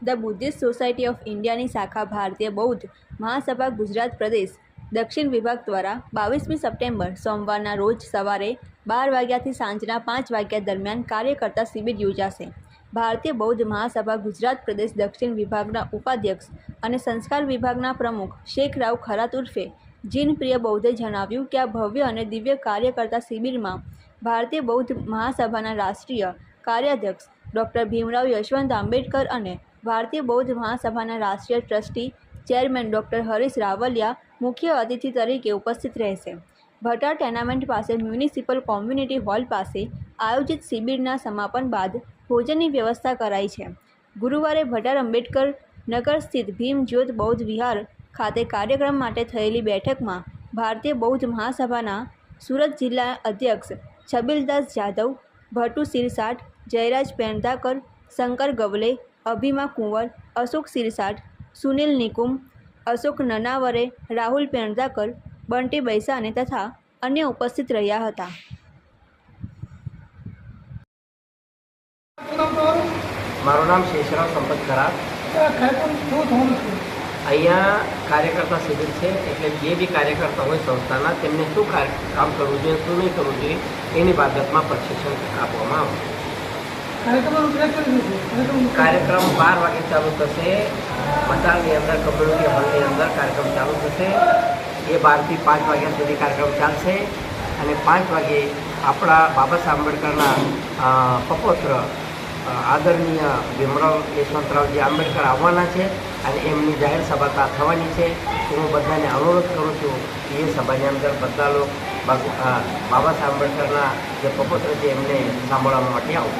The Buddhist society of ઇન્ડિયાની શાખા ભારતીય બૌદ્ધ મહાસભા ગુજરાત પ્રદેશ દક્ષિણ વિભાગ દ્વારા બાવીસમી સપ્ટેમ્બર સોમવારના રોજ સવારે બાર વાગ્યાથી સાંજના પાંચ વાગ્યા દરમિયાન કાર્યકર્તા શિબિર યોજાશે. ભારતીય બૌદ્ધ મહાસભા ગુજરાત પ્રદેશ દક્ષિણ વિભાગના ઉપાધ્યક્ષ અને સંસ્કાર વિભાગના પ્રમુખ શેખ રાવ ખરાત ઉર્ફે જીનપ્રિય બૌદ્ધે જણાવ્યું કે આ ભવ્ય અને દિવ્ય કાર્યકર્તા શિબિરમાં ભારતીય બૌદ્ધ મહાસભાના રાષ્ટ્રીય કાર્યાધ્યક્ષ ડૉક્ટર ભીમરાવ યશવંત આંબેડકર અને ભારતીય બૌદ્ધ મહાસભાના રાષ્ટ્રીય trustee chairman doctor Harish Ravaliya મુખ્ય અતિથિ તરીકે ઉપસ્થિત રહેશે. ભટા ટેનામેન્ટ પાસે મ્યુનિસિપલ કોમ્યુનિટી હોલ પાસે આયોજિત શિબિરના સમાપન બાદ ભોજનની વ્યવસ્થા કરાઈ છે. ગુરુવારે ભટાર આંબેડકર નગર સ્થિત ભીમ જ્યોત બૌદ્ધ વિહાર ખાતે કાર્યક્રમ માટે થયેલી બેઠકમાં ભારતીય બૌદ્ધ મહાસભાના સુરત જિલ્લા અધ્યક્ષ છબીલદાસ જાદવ ભટ્ટુ સિરસાટ, જયરાજ પેણધાકર, શંકર ગવલે અભિમા કુંવર, અશોક સિરસાટ સુનિલ નિકુમ, અશોક નનાવરે, રાહુલ પેણદાકર બંટી બૈસાને તથા અન્ય ઉપસ્થિત રહ્યા હતા. મારું નામ શેષરાવ સંપત ખરાબ અહીંયા કાર્યકર્તા શિબિર છે, એટલે જે બી કાર્યકર્તા હોય સંસ્થાના, તેમને શું કામ કરવું જોઈએ, શું નહીં કરવું જોઈએ, એની બાબતમાં પ્રશિક્ષણ આપવામાં આવશે કાર્યક્રમ બાર વાગે ચાલુ થશે. મસાલની અંદર કમ્યુનિટી હોલની અંદર કાર્યક્રમ ચાલુ થશે. એ બારથી પાંચ વાગ્યા સુધી કાર્યક્રમ ચાલશે. અને પાંચ વાગે આપણા બાબા સાહેબ આંબેડકરના પપોત્ર આદરણીય ભીમરાવ યશવંતરાવજી આંબેડકર આવવાના છે અને એમની જાહેર સભા થવાની છે. હું બધાને અનુરોધ કરું છું કે એ સભાની અંદર બધા લોકો બાબા સાહેબ આંબેડકરના જે પપોત્ર છે એમને સાંભળવા માટે આવો.